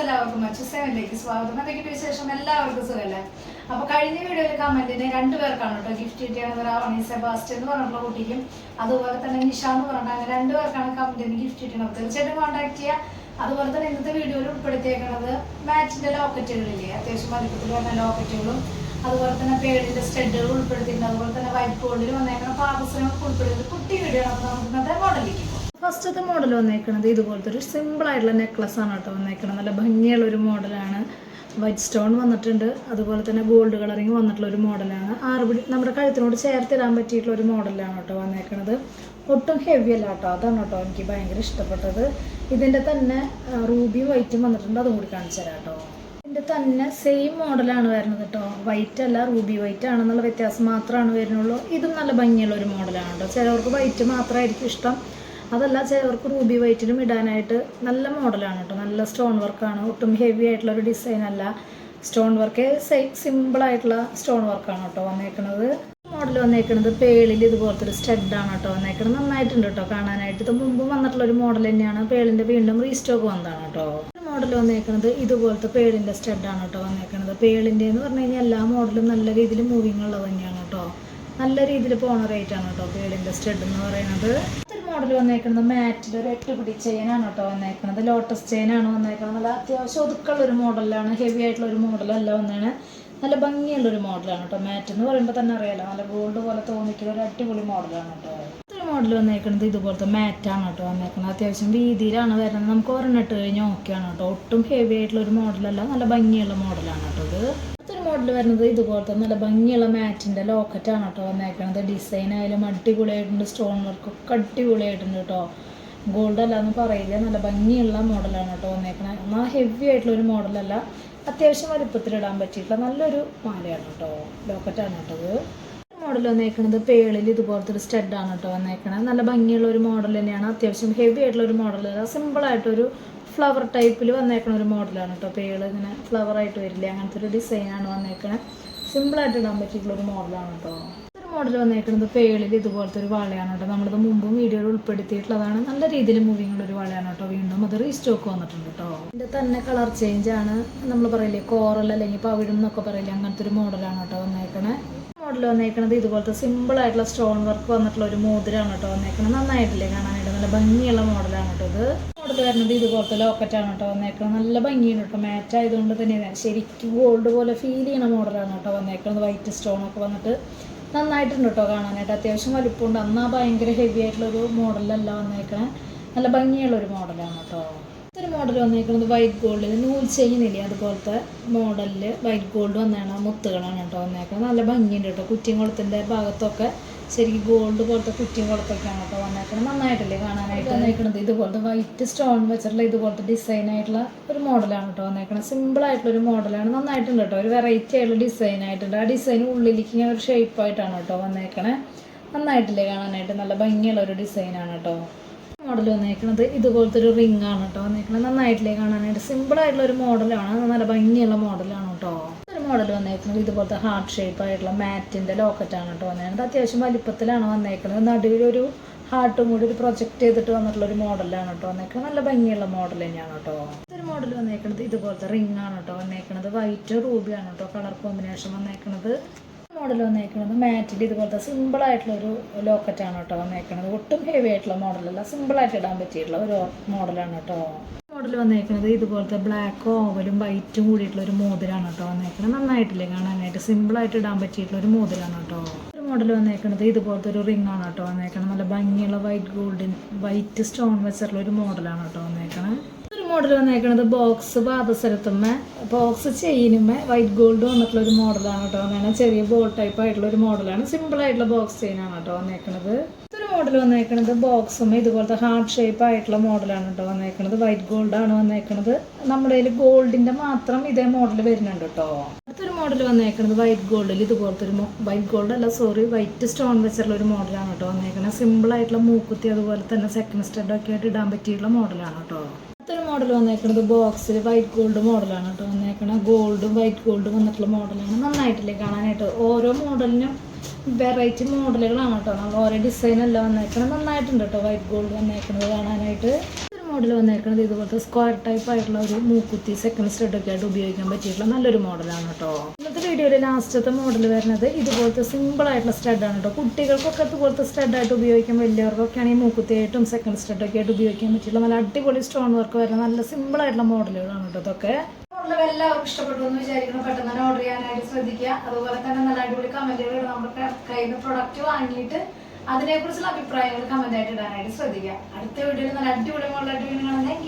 എല്ലാവർക്കും മറ്റു സെവനിലേക്ക് സ്വാഗതം എന്തൊക്കെയുണ്ട് വിശേഷം എല്ലാവർക്കും സുഖമല്ലേ? അപ്പൊ കഴിഞ്ഞ വീഡിയോയിൽ കമന്റിന് രണ്ടുപേർക്കാണ് കേട്ടോ ഗിഫ്റ്റ് കിട്ടിയത്. റാവണി സെബാസ്റ്റ്യൻ എന്ന് പറഞ്ഞിട്ടുള്ള കുട്ടിക്കും അതുപോലെ തന്നെ നിഷ എന്ന് പറഞ്ഞിട്ട് അങ്ങനെ രണ്ടുപേർക്കാണ് കമന്റിന് ഗിഫ്റ്റ് കിട്ടുന്നത്. തീർച്ചയായിട്ടും കോൺടാക്ട് ചെയ്യുക അതുപോലെ തന്നെ ഇന്നത്തെ വീഡിയോയിൽ ഉൾപ്പെടുത്തിയേക്കുന്നത് മാച്ചിന്റെ ലോക്കറ്റുകളില്ലേ? അത്യാവശ്യം വലിപ്പത്തിൽ വന്ന ലോക്കറ്റുകളും അതുപോലെ തന്നെ പേടിന്റെ സ്റ്റഡുകൾ ഉൾപ്പെടുത്തിയിട്ടുണ്ട്. അതുപോലെ തന്നെ വൈറ്റ് ബോർഡിൽ വന്നേക്കുന്ന പാദസരങ്ങൾ ഉൾപ്പെടുത്തി കുട്ടി വീഡിയോ നമുക്ക് ഇന്നത്തെ മോഡലിലേക്ക് ഫസ്റ്റത്തെ മോഡൽ വന്നേക്കുന്നത് ഇതുപോലത്തെ ഒരു സിമ്പിൾ ആയിട്ടുള്ള നെക്ലസ് ആണ് കേട്ടോ വന്നേക്കുന്നത് നല്ല ഭംഗിയുള്ള ഒരു മോഡലാണ്. വൈറ്റ് സ്റ്റോൺ വന്നിട്ടുണ്ട്. അതുപോലെ തന്നെ ഗോൾഡ് കളറിങ് വന്നിട്ടുള്ള ഒരു മോഡലാണ്. ആറുപിടി നമ്മുടെ കഴുത്തിനോട് ചേർത്തിടാൻ പറ്റിയിട്ടുള്ള ഒരു മോഡലാണ് കേട്ടോ വന്നേക്കുന്നത് ഒട്ടും ഹെവി അല്ല കേട്ടോ. അതാണ് കേട്ടോ എനിക്ക് ഭയങ്കര ഇഷ്ടപ്പെട്ടത്. ഇതിന്റെ തന്നെ റൂബി വൈറ്റും വന്നിട്ടുണ്ട്. അതും കൂടി കാണിച്ചു തരാം കേട്ടോ. ഇതിന്റെ തന്നെ സെയിം മോഡലാണ് വരുന്നത് കേട്ടോ. വൈറ്റ് അല്ല റൂബി വൈറ്റ് ആണെന്നുള്ള വ്യത്യാസം മാത്രമാണ് വരുന്നുള്ളൂ. ഇതും നല്ല ഭംഗിയുള്ള ഒരു മോഡലാണ് കേട്ടോ. ചിലവർക്ക് വൈറ്റ് മാത്രമായിരിക്കും ഇഷ്ടം. അതല്ല ചിലവർക്ക് റൂബി വൈറ്റിലും ഇടാനായിട്ട് നല്ല മോഡലാണ് കേട്ടോ നല്ല സ്റ്റോൺ വർക്കാണ്. ഒട്ടും ഹെവി ആയിട്ടുള്ള ഒരു ഡിസൈൻ അല്ല. സ്റ്റോൺ വർക്ക് സിമ്പിൾ ആയിട്ടുള്ള സ്റ്റോൺ വർക്കാണ് കേട്ടോ വന്നേക്കുന്നത് മോഡൽ വന്നേക്കുന്നത് പേളിൽ ഇതുപോലത്തെ ഒരു സ്റ്റഡാണ് കേട്ടോ വന്നേക്കുന്നത് നന്നായിട്ടുണ്ട് കേട്ടോ കാണാനായിട്ട്. ഇത് മുമ്പ് വന്നിട്ടുള്ള ഒരു മോഡൽ തന്നെയാണ്. പേളിന്റെ വീണ്ടും റീസ്റ്റോക്ക് വന്നതാണ് കേട്ടോ മോഡൽ വന്നേക്കുന്നത് ഇതുപോലത്തെ പേളിന്റെ സ്റ്റഡാണ് കേട്ടോ വന്നേക്കുന്നത് പേളിന്റെ എന്ന് പറഞ്ഞു കഴിഞ്ഞാൽ എല്ലാ മോഡലും നല്ല രീതിയിൽ മൂവിങ് ഉള്ളത് തന്നെയാണ് കേട്ടോ നല്ല രീതിയിൽ പോണ റേറ്റ് ആണ് കേട്ടോ പേളിന്റെ സ്റ്റഡ് എന്ന് പറയുന്നത്. മോഡൽ വന്നേക്കുന്നത് മാറ്റിൽ ഒരു എട്ട് പിടി ചെയിനാണ് കേട്ടോ വന്നേക്കുന്നത്. ലോട്ടസ് ചെയിനാണ് വന്നേക്കുന്നത്. നല്ല അത്യാവശ്യം ഒതുക്കുള്ള ഒരു മോഡലാണ്. ഹെവി ആയിട്ടുള്ള ഒരു മോഡലല്ല വന്നതാണ് നല്ല ഭംഗിയുള്ള ഒരു മോഡലാണ് കേട്ടോ മാറ്റ് എന്ന് പറയുമ്പോൾ തന്നെ അറിയാലോ. നല്ല ഗോൾഡ് പോലെ തോന്നിക്കുന്ന ഒരു അടിപൊളി മോഡലാണ് കേട്ടോ ഒരു മോഡൽ വന്നേക്കുന്നത് ഇതുപോലത്തെ മാറ്റാണ് കേട്ടോ വന്നേക്കുന്നത് അത്യാവശ്യം വീതിയിലാണ് വരുന്നത്. നമുക്ക് ഒരെണ്ണം ഇട്ട് കഴിഞ്ഞാൽ ഓക്കെയാണ് കേട്ടോ. ഒട്ടും ഹെവി ആയിട്ടുള്ള ഒരു മോഡലല്ല നല്ല ഭംഗിയുള്ള മോഡലാണ് കേട്ടോ ഇത്. മോഡൽ വരുന്നത് ഇതുപോലത്തെ നല്ല ഭംഗിയുള്ള മാറ്റിന്റെ ലോക്കറ്റാണ് കേട്ടോ വന്നേക്കുന്നത് ഡിസൈൻ ആയാലും അടിപൊളിയായിട്ടുണ്ട് സ്റ്റോൺ വർക്ക് ഒക്കെ അടിപൊളിയായിട്ടുണ്ട് കേട്ടോ. ഗോൾഡ് അല്ല എന്ന് പറയില്ല നല്ല ഭംഗിയുള്ള മോഡലാണ് കേട്ടോ വന്നേക്കണത്. എന്നാൽ ഹെവി ആയിട്ടുള്ള ഒരു മോഡലല്ല അത്യാവശ്യം വലുപ്പത്തിലിടാൻ പറ്റിയിട്ടുള്ള നല്ലൊരു മാലയാണ് കേട്ടോ. ലോക്കറ്റാണ് കേട്ടത് മോഡൽ വന്നേക്കുന്നത് പേളിൽ ഇതുപോലത്തെ ഒരു സ്റ്റഡാണ് കേട്ടോ വന്നേക്കണത്. നല്ല ഭംഗിയുള്ള ഒരു മോഡൽ തന്നെയാണ്. അത്യാവശ്യം ഹെവി ആയിട്ടുള്ള ഒരു മോഡലല്ല സിമ്പിളായിട്ടൊരു ഫ്ലവർ ടൈപ്പിൽ വന്നേക്കണ ഒരു മോഡലാണ് കേട്ടോ പേൾ ഇങ്ങനെ ഫ്ലവർ ആയിട്ട് വരില്ല അങ്ങനത്തെ ഒരു ഡിസൈനാണ് വന്നേക്കണ. സിമ്പിളായിട്ട് ഇടാൻ പറ്റിയിട്ടുള്ള ഒരു മോഡലാണ് കേട്ടോ ഒരു മോഡൽ വന്നേക്കുന്നത് പേളിൽ ഇതുപോലത്തെ ഒരു വളയാണ് കേട്ടോ നമ്മളിത് മുമ്പും വീഡിയോയിൽ ഉൾപ്പെടുത്തിയിട്ടുള്ളതാണ്. നല്ല രീതിയിൽ മൂവിങ് ഉള്ള ഒരു വളയാണ് കേട്ടോ വീണ്ടും അത് റീസ്റ്റോക്ക് വന്നിട്ടുണ്ട് കേട്ടോ ഇതിന്റെ തന്നെ കളർ ചേഞ്ച് ആണ്. നമ്മൾ പറയില്ലേ കോറൽ അല്ലെങ്കിൽ പവിഴം എന്നൊക്കെ പറയില്ലേ അങ്ങനത്തെ ഒരു മോഡലാണ് കേട്ടോ വന്നേക്കണേ. മോഡൽ വന്നേക്കണത് ഇതുപോലത്തെ സിമ്പിൾ ആയിട്ടുള്ള സ്റ്റോൺ വർക്ക് വന്നിട്ടുള്ള ഒരു മോതിരാണ് കേട്ടോ വന്നേക്കണത്. നന്നായിട്ടില്ലേ കാണാനായിട്ട്? നല്ല ഭംഗിയുള്ള മോഡലാണ് കേട്ടോ ഇത്. മോഡൽ വരുന്നത് ഇതുപോലത്തെ ലോക്കറ്റാണ് കേട്ടോ വന്നേക്കുന്നത് നല്ല ഭംഗിയാണ് കേട്ടോ. മാച്ച് ആയതുകൊണ്ട് തന്നെ ശരിക്കും ഗോൾഡ് പോലെ ഫീൽ ചെയ്യണ മോഡലാണ് കേട്ടോ വന്നേക്കണത്. വൈറ്റ് സ്റ്റോൺ ഒക്കെ വന്നിട്ട് നന്നായിട്ടുണ്ട് കേട്ടോ കാണാനായിട്ട്. അത്യാവശ്യം വലുപ്പമുണ്ട്. അന്നാ ഭയങ്കര ഹെവി ആയിട്ടുള്ളൊരു മോഡലല്ല വന്നേക്കണേ. നല്ല ഭംഗിയുള്ള ഒരു മോഡലാണ് കേട്ടോ. ഒരു മോഡൽ വന്നേക്കുന്നത് വൈറ്റ് ഗോൾഡിൽ നൂൽ ചെയ്യുന്നില്ലേ അതുപോലത്തെ മോഡലിൽ വൈറ്റ് ഗോൾഡ് വന്നാണ് മുത്തുകളാണ് കേട്ടോ വന്നേക്കുന്നത് നല്ല ഭംഗിയുണ്ട് കേട്ടോ. കുറ്റിയും ഭാഗത്തൊക്കെ ശരിക്കും ഗോൾഡ് പോലത്തെ കുറ്റിയും കൊടുത്തൊക്കെയാണ് കേട്ടോ വന്നേക്കണത്. നന്നായിട്ടില്ലേ കാണാനായിട്ട് വന്നേക്കണത്. ഇതുപോലത്തെ വൈറ്റ് സ്റ്റോൺ വെച്ചിട്ടുള്ള ഇതുപോലത്തെ ഡിസൈൻ ആയിട്ടുള്ള ഒരു മോഡലാണ് കേട്ടോ വന്നേക്കണത്. സിമ്പിൾ ആയിട്ടുള്ള ഒരു മോഡലാണ് നന്നായിട്ടുണ്ട് കേട്ടോ ഒരു വെറൈറ്റി ആയിട്ടുള്ള ഡിസൈൻ ആയിട്ടുണ്ട്. ആ ഡിസൈൻ ഉള്ളിലേക്ക് ഇങ്ങനെ ഒരു ഷേപ്പ് ആയിട്ടാണ് കേട്ടോ വന്നേക്കണേ. നന്നായിട്ടില്ലേ കാണാനായിട്ട്. നല്ല ഭംഗിയുള്ള ഒരു ഡിസൈനാണ് കേട്ടോ മോഡൽ വന്നേക്കുന്നത് ഇതുപോലത്തെ ഒരു റിംഗ് ആണ് കേട്ടോ വന്നേക്കുന്നത് നന്നായിട്ടില്ലേ കാണാനായിട്ട്. സിമ്പിൾ ആയിട്ടുള്ള ഒരു മോഡലാണ് നല്ല ഭംഗിയുള്ള മോഡലാണ് കേട്ടോ മോഡൽ വന്നേക്കുന്നത്. ഇതുപോലത്തെ ഹാർട്ട് ഷേപ്പ് ആയിട്ടുള്ള മാറ്റിന്റെ ലോക്കറ്റ് ആണ് കേട്ടോ വന്നേക്കുന്നത് അത്യാവശ്യം വലിപ്പത്തിലാണ് വന്നേക്കുന്നത് നടുവിലൊരു ഹാർട്ടും കൂടി ഒരു പ്രൊജക്ട് ചെയ്തിട്ട് വന്നിട്ടുള്ള ഒരു മോഡലാണ് കേട്ടോ വന്നേക്കുന്നത് നല്ല ഭംഗിയുള്ള മോഡൽ തന്നെയാണ് കേട്ടോ. ഒരു മോഡൽ വന്നേക്കുന്നത് ഇതുപോലത്തെ റിംഗ് ആണ് കേട്ടോ വന്നേക്കുന്നത് വൈറ്റ് റൂബി ആണ് കേട്ടോ കളർ കോമ്പിനേഷൻ വന്നേക്കുന്നത് മോഡൽ വന്നേക്കുന്നത് മാറ്റിൽ ഇതുപോലത്തെ സിമ്പിൾ ആയിട്ടുള്ള ഒരു ലോക്കറ്റ് ആണ് കേട്ടോ വന്നേക്കുന്നത് ഒട്ടും ഹെവി ആയിട്ടുള്ള മോഡലല്ല സിമ്പിൾ ആയിട്ട് ഇടാൻ പറ്റിയിട്ടുള്ള ഒരു മോഡലാണ് കേട്ടോ. മോഡൽ വന്നേക്കുന്നത് ഇതുപോലത്തെ ബ്ലാക്ക് ഓവലും വൈറ്റും കൂടിയിട്ടുള്ള ഒരു മോതിരാണ് കേട്ടോ വന്നേക്കുന്നത്. നന്നായിട്ടില്ലേ കാണാനായിട്ട്? സിമ്പിൾ ആയിട്ട് ഇടാൻ പറ്റിയിട്ടുള്ള ഒരു മോതിരാണ് കേട്ടോ. ഒരു മോഡൽ വന്നേക്കുന്നത് ഇതുപോലത്തെ ഒരു റിംഗ് ആണ് കേട്ടോ വന്നേക്കുന്നത്. നല്ല ഭംഗിയുള്ള വൈറ്റ് ഗോൾഡിൻ വൈറ്റ് സ്റ്റോൺ വെച്ചിട്ടുള്ള ഒരു മോഡലാണ് കേട്ടോ വന്നേക്കണേ ഒരു മോഡൽ വന്നേക്കുന്നത് ബോക്സ് പാദസരത്തുമ്മേ ബോക്സ് ചെയിനുമ്മേ വൈറ്റ് ഗോൾഡ് വന്നിട്ടുള്ള ഒരു മോഡലാണ് കേട്ടോ വന്നേക്കണത് ചെറിയ ബോൾ ടൈപ്പ് ആയിട്ടുള്ള ഒരു മോഡലാണ്. സിമ്പിൾ ആയിട്ടുള്ള ബോക്സ് ചെയിനാണ് കേട്ടോ വന്നേക്കണത് ഒരു മോഡൽ വന്നേക്കണത് ബോക്സും ഇതുപോലത്തെ ഹാർട്ട് ഷേപ്പ് ആയിട്ടുള്ള മോഡലാണ് കേട്ടോ വന്നേക്കണത്. വൈറ്റ് ഗോൾഡ് ആണ് വന്നേക്കണത്. നമ്മുടെ കയ്യിൽ ഗോൾഡിന്റെ മാത്രം ഇതേ മോഡൽ വരുന്നുണ്ട് കേട്ടോ അടുത്തൊരു മോഡൽ വന്നേക്കണത് വൈറ്റ് ഗോൾഡിൽ ഇതുപോലത്തെ ഒരു വൈറ്റ് ഗോൾഡ് അല്ല സോറി വൈറ്റ് സ്റ്റോൺ വെച്ചുള്ള ഒരു മോഡലാണ് കേട്ടോ വന്നേക്കണത്. സിമ്പിൾ ആയിട്ടുള്ള മൂക്കുത്തി അതുപോലെ തന്നെ സെക്കൻഡ് സ്റ്റെഡ് ഒക്കെ ആയിട്ട് ഇടാൻ പറ്റിയിട്ടുള്ള മോഡലാണ് കേട്ടോ അടുത്തൊരു മോഡൽ വന്നേക്കുന്നത് ബോക്സിൽ വൈറ്റ് ഗോൾഡ് മോഡലാണ് കേട്ടോ വന്നേക്കണത്. ഗോൾഡും വൈറ്റ് ഗോൾഡും വന്നിട്ടുള്ള മോഡലാണ് നന്നായിട്ടില്ലേ കാണാനായിട്ട്. ഓരോ മോഡലിനും വെറൈറ്റി മോഡലുകളാണ് കേട്ടോ. നമ്മൾ ഓരോ ഡിസൈൻ അല്ല വന്നേക്കണത്. നന്നായിട്ടുണ്ട് കേട്ടോ. വൈറ്റ് ഗോൾഡ് വന്നേക്കണത് കാണാനായിട്ട്. ഒരു മോഡൽ വന്നേക്കണത് ഇതുപോലത്തെ സ്ക്വയർ ടൈപ്പ് ആയിട്ടുള്ള ഒരു മൂക്കുത്തി സെക്കൻഡ് സ്റ്റഡ് ഒക്കെ ആയിട്ട് ഉപയോഗിക്കാൻ പറ്റിയിട്ടുള്ള നല്ലൊരു മോഡലാണ് കേട്ടോ. ഇന്നത്തെ വീഡിയോയിൽ ലാസ്റ്റത്തെ മോഡൽ വരുന്നത് ഇതുപോലത്തെ സിമ്പിൾ ആയിട്ടുള്ള സ്റ്റഡാണ് കേട്ടോ. കുട്ടികൾക്കൊക്കെ ഇതുപോലത്തെ സ്റ്റഡായിട്ട് ഉപയോഗിക്കാൻ വലിയവർക്കൊക്കെയാണ് ഈ മൂക്കുത്തിയായിട്ടും സെക്കൻഡ് സ്റ്റഡൊക്കെ ആയിട്ട് ഉപയോഗിക്കാൻ പറ്റിയിട്ടുള്ള നല്ല അടിപൊളി സ്റ്റോൺ വർക്ക് വരുന്ന നല്ല സിമ്പിൾ ആയിട്ടുള്ള മോഡലുകളാണ് കേട്ടോ ഇതൊക്കെ. മോഡൽ എല്ലാവർക്കും ഇഷ്ടപ്പെട്ടു എന്ന് വിചാരിക്കുന്നു. പെട്ടെന്ന് തന്നെ ഓർഡർ ചെയ്യാനായിട്ട് ശ്രദ്ധിക്കുക. അതുപോലെ തന്നെ നല്ല അടിപൊളി കമന്റുകൾ നമ്മുടെ കയ്യിൽ നിന്ന് പ്രൊഡക്റ്റ് വാങ്ങിയിട്ട് അതിനെക്കുറിച്ചുള്ള അഭിപ്രായങ്ങൾ കമന്റ് ആയിട്ട് ഇടാനായിട്ട് ശ്രദ്ധിക്കുക. അടുത്ത വീഡിയോയിൽ നല്ല അടിപൊളി മോഡലായിട്ട് വീണ്ടും കാണാം. താങ്ക്